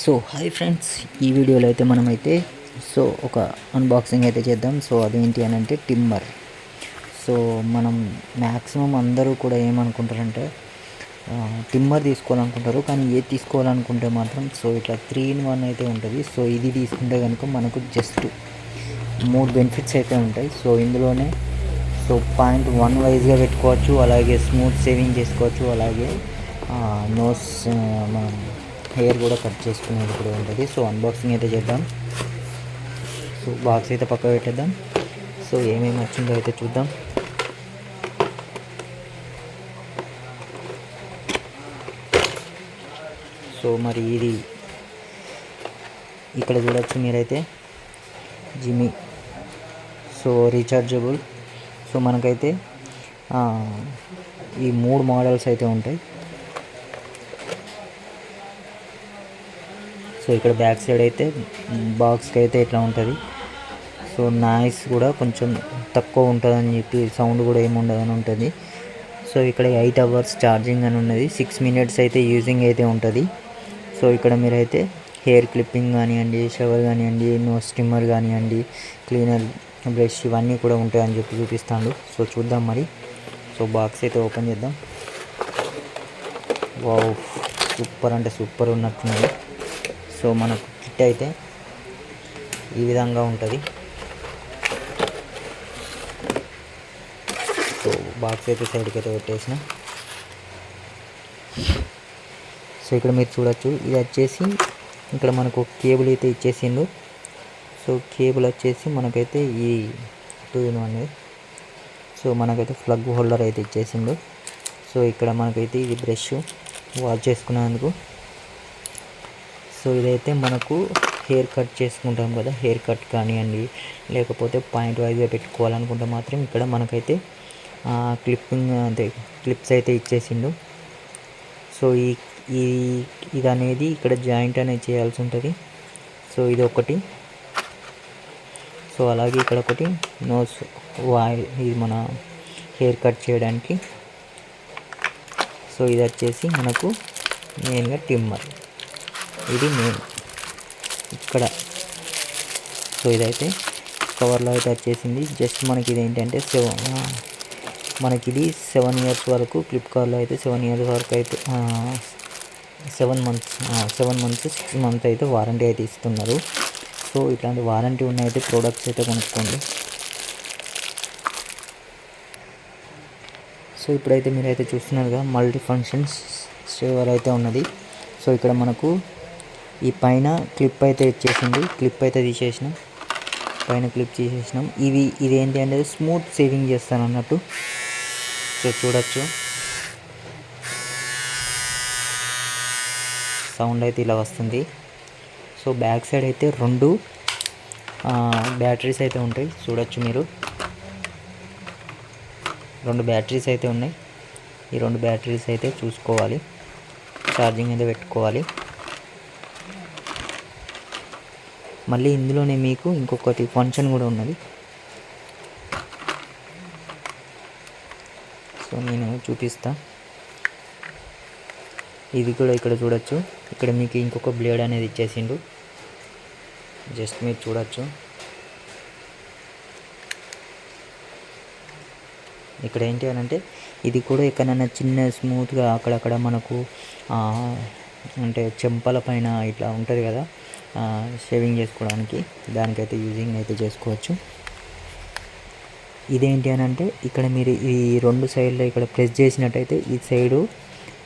So hi friends ఈ వీడియోలో అయితే మనమైతే సో ఒక అన్బాక్సింగ్ అయితే చేద్దాం. సో అదేంటి అని అంటే టిమ్మర్. సో మనం మ్యాక్సిమం అందరూ కూడా ఏమనుకుంటారంటే టిమ్మర్ తీసుకోవాలనుకుంటారు. కానీ ఏది తీసుకోవాలనుకుంటే మాత్రం సో ఇట్లా త్రీ ఇన్ వన్ అయితే ఉంటుంది. సో ఇది తీసుకుంటే కనుక మనకు జస్ట్ మూడు బెనిఫిట్స్ అయితే ఉంటాయి. సో ఇందులోనే సో పాయింట్ వన్ వైజ్గా పెట్టుకోవచ్చు. అలాగే స్మూత్ సేవింగ్ చేసుకోవచ్చు. అలాగే నోస్ మనం హెయిర్ కూడా కట్ చేసుకునేది కూడా ఉంటుంది. సో అన్బాక్సింగ్ అయితే చేద్దాం. సో బాక్స్ అయితే పక్క పెట్టేద్దాం. సో ఏమేమి వచ్చిందో అయితే చూద్దాం. సో మరి ఇది ఇక్కడ చూడొచ్చు మీరైతే. జిమి. సో రీఛార్జబుల్ సో మనకైతే ఈ మూడు మోడల్స్ అయితే ఉంటాయి. సో ఇక్కడ బ్యాక్ సైడ్ అయితే బాక్స్కి అయితే ఇట్లా ఉంటుంది? సో నాయిస్ కూడా కొంచెం తక్కువ ఉంటుందని చెప్పి సౌండ్ కూడా ఏముండదని ఉంటుంది. సో ఇక్కడ ఎయిట్ అవర్స్ ఛార్జింగ్ అని ఉన్నది. సిక్స్ మినిట్స్ అయితే యూజింగ్ అయితే ఉంటుంది. సో ఇక్కడ మీరైతే హెయిర్ క్లిప్పింగ్ కానివ్వండి షవర్ కానివ్వండి నోస్ స్టిమ్మర్ కానివ్వండి క్లీనర్ బ్రష్ ఇవన్నీ కూడా ఉంటాయని చెప్పి చూపిస్తాడు. సో చూద్దాం మరి. సో బాక్స్ అయితే ఓపెన్ చేద్దాం. వావ్ సూపర్ అంటే సూపర్ ఉన్నట్టున్నది. సో మనకు కిట్ అయితే ఈ విధంగా ఉంటుంది. సో బాక్స్ అయితే సైడ్కి అయితే పెట్టేసిన. సో ఇక్కడ మీరు చూడొచ్చు ఇది వచ్చేసి ఇక్కడ మనకు కేబుల్ అయితే ఇచ్చేసిండు. సో కేబుల్ వచ్చేసి మనకైతే ఈ టూ ఇన్ వన్ సో మనకైతే ప్లగ్ హోల్డర్ అయితే ఇచ్చేసిండు. సో ఇక్కడ మనకైతే ఇది బ్రష్ వాష్ చేసుకునేందుకు. సో ఇదైతే మనకు హెయిర్ కట్ చేసుకుంటాం కదా హెయిర్ కట్ కానివ్వండి లేకపోతే పాయింట్ వైజ్గా పెట్టుకోవాలనుకుంటే మాత్రం ఇక్కడ మనకైతే క్లిప్పింగ్ అంటే క్లిప్స్ అయితే ఇచ్చేసిండు. సో ఈ ఈ ఇది అనేది ఇక్కడ జాయింట్ అనేది చేయాల్సి ఉంటుంది. సో ఇది ఒకటి సో అలాగే ఇక్కడ ఒకటి నోస్ వాయిల్ ఇది మన హెయిర్ కట్ చేయడానికి. సో ఇది వచ్చేసి మనకు మెయిన్గా టిమ్మర్. ఇది మెయిన్ ఇక్కడ. సో ఇదైతే కవర్లో అయితే వచ్చేసింది. జస్ట్ మనకి ఇది ఏంటంటే సెవెన్ మనకి ఇది సెవెన్ ఇయర్స్ వరకు ఫ్లిప్కార్ట్లో అయితే సెవెన్ ఇయర్స్ వరకు అయితే seven months seven months six months అయితే వారంటీ అయితే ఇస్తున్నారు. సో ఇట్లాంటి వారంటీ ఉన్న అయితే ప్రోడక్ట్స్ అయితే కొనుక్కోండి. సో ఇప్పుడైతే మీరైతే చూస్తున్నారుగా మల్టీ ఫంక్షన్స్ సేవర్ అయితే ఉన్నది. సో ఇక్కడ మనకు ఈ పైన క్లిప్ అయితే ఇచ్చేసింది క్లిప్ అయితే తీసేసినాం. పైన క్లిప్ తీసేసినాం. ఇవి ఇది ఏంటి స్మూత్ సేవింగ్ చేస్తాను అన్నట్టు. సో చూడొచ్చు. సౌండ్ అయితే ఇలా వస్తుంది. సో బ్యాక్ సైడ్ అయితే రెండు బ్యాటరీస్ అయితే ఉంటాయి. చూడొచ్చు మీరు. రెండు బ్యాటరీస్ అయితే ఉన్నాయి. ఈ రెండు బ్యాటరీస్ అయితే చూసుకోవాలి. ఛార్జింగ్ అయితే పెట్టుకోవాలి. మళ్ళీ ఇందులోనే మీకు ఇంకొకటి ఫంక్షన్ కూడా ఉన్నది. సో నేను చూపిస్తా. ఇది కూడా ఇక్కడ చూడొచ్చు. ఇక్కడ మీకు ఇంకొక బ్లేడ్ అనేది ఇచ్చేసిండు. జస్ట్ మీరు చూడొచ్చు. ఇక్కడ ఏంటి అని అంటే ఇది కూడా ఎక్కడైనా చిన్న స్మూత్గా అక్కడక్కడ మనకు అంటే చెంపల పైన ఇట్లా ఉంటుంది కదా. షేవింగ్ చేసుకోవడానికి. దానికైతే యూజింగ్ అయితే చేసుకోవచ్చు. ఇదేంటి అని అంటే ఇక్కడ మీరు ఈ రెండు సైడ్లో ఇక్కడ ప్రెస్ చేసినట్టయితే ఈ సైడు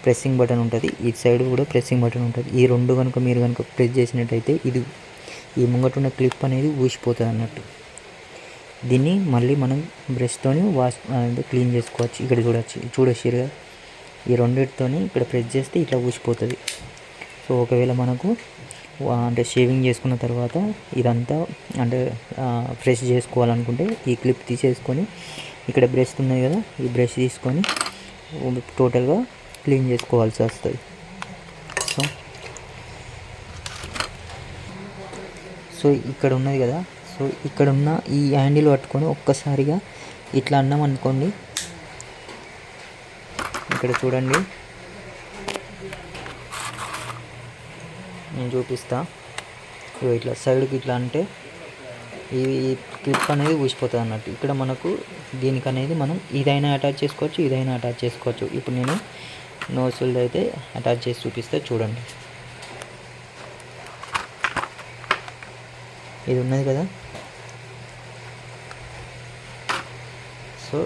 ప్రెస్సింగ్ బటన్ ఉంటుంది. ఈ సైడ్ కూడా ప్రెస్సింగ్ బటన్ ఉంటుంది. ఈ రెండు కనుక మీరు కనుక ప్రెస్ చేసినట్టయితే ఇది ఈ ముంగట ఉన్న క్లిప్ అనేది ఊసిపోతుంది అన్నట్టు. దీన్ని మళ్ళీ మనం బ్రష్తోని వాష్ క్లీన్ చేసుకోవచ్చు. ఇక్కడ చూడొచ్చు చూడొచ్చుగా ఈ రెండింటితోని ఇక్కడ ప్రెస్ చేస్తే ఇట్లా ఊసిపోతుంది. సో ఒకవేళ మనకు అంటే షేవింగ్ చేసుకున్న తర్వాత ఇదంతా అంటే ఫ్రెష్ చేసుకోవాలనుకుంటే ఈ క్లిప్ తీసేసుకొని ఇక్కడ బ్రష్ ఉన్నది కదా ఈ బ్రష్ తీసుకొని టోటల్గా క్లీన్ చేసుకోవాల్సి వస్తుంది. సో సో ఇక్కడ ఉన్నది కదా సో ఇక్కడ ఉన్న ఈ హ్యాండిల్ పట్టుకొని ఒక్కసారిగా ఇట్లా అన్నాం అనుకోండి. ఇక్కడ చూడండి. నేను చూపిస్తా. ఇట్లా సైడ్కి ఇట్లా అంటే ఈ క్లిప్ అనేది ఊసిపోతుంది అన్నట్టు. ఇక్కడ మనకు దీనికి అనేది మనం ఇదైనా అటాచ్ చేసుకోవచ్చు ఇదైనా అటాచ్ చేసుకోవచ్చు. ఇప్పుడు నేను నోసుల్డ్ అయితే అటాచ్ చేసి చూపిస్తే చూడండి. ఇది ఉన్నది కదా? సో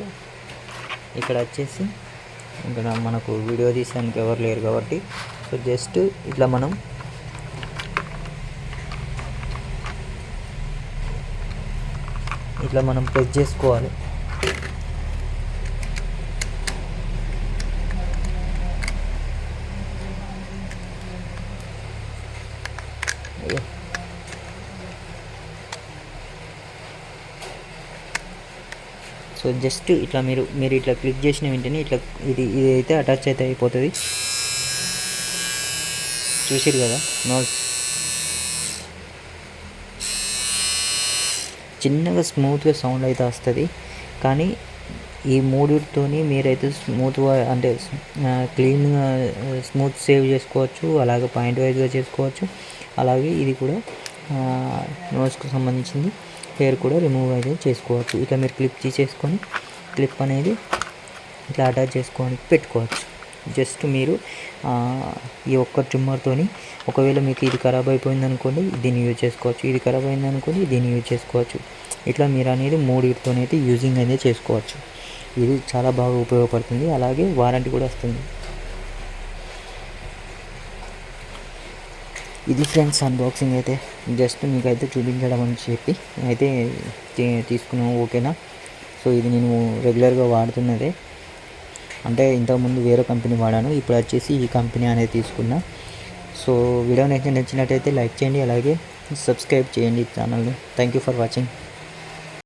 ఇక్కడ వచ్చేసి ఇక్కడ మనకు వీడియో తీసానికి ఎవరు లేరు కాబట్టి. సో జస్ట్ ఇట్లా మనం ఇట్లా మనం ప్రెస్ చేసుకోవాలి. సో జస్ట్ ఇట్లా మీరు మీరు ఇట్లా క్లిక్ చేసిన వెంటనే ఇట్లా ఇది ఇది అయితే అటాచ్ అయితే అయిపోతుంది. చూసారు కదా? నోట్స్ చిన్నగా స్మూత్గా సౌండ్ అయితే వస్తుంది. కానీ ఈ మూడితోని మీరైతే స్మూత్గా అంటే క్లీన్గా స్మూత్ సేవ్ చేసుకోవచ్చు. అలాగే పాయింట్ వైజ్గా చేసుకోవచ్చు. అలాగే ఇది కూడా నోస్కి సంబంధించింది హెయిర్ కూడా రిమూవ్ అయితే చేసుకోవచ్చు. ఇట్లా మీరు క్లిప్ తీసేసుకొని క్లిప్ అనేది ఇట్లా అటాచ్ చేసుకోవడానికి పెట్టుకోవచ్చు. జస్ట్ మీరు ఈ ఒక్క ట్రిమ్మర్తోని ఒకవేళ మీకు ఇది ఖరాబ్ అయిపోయింది అనుకోండి దీన్ని యూజ్ చేసుకోవచ్చు. ఇది ఖరాబ్ అయింది అనుకోండి దీన్ని యూజ్ చేసుకోవచ్చు. ఇట్లా మీరు అనేది మూడితోనైతే యూజింగ్ అనేది చేసుకోవచ్చు. ఇది చాలా బాగా ఉపయోగపడుతుంది. అలాగే వారంటీ కూడా వస్తుంది. ఇది ఫ్రెండ్స్ అన్బాక్సింగ్ అయితే. జస్ట్ మీకు అయితే చూపించడం అని చెప్పి అయితే తీ- తీసుకున్నాం. ఓకేనా? సో ఇది నేను రెగ్యులర్గా వాడుతున్నదే. అంటే ఇంతకుముందు వేరే కంపెనీ వాడాను ఇప్పుడు వచ్చేసి ఈ కంపెనీ అనేది తీసుకున్నా. సో వీడియో నచ్చి నచ్చినట్టయితే లైక్ చేయండి అలాగే సబ్స్క్రైబ్ చేయండి ఛానల్ని. Thank you for watching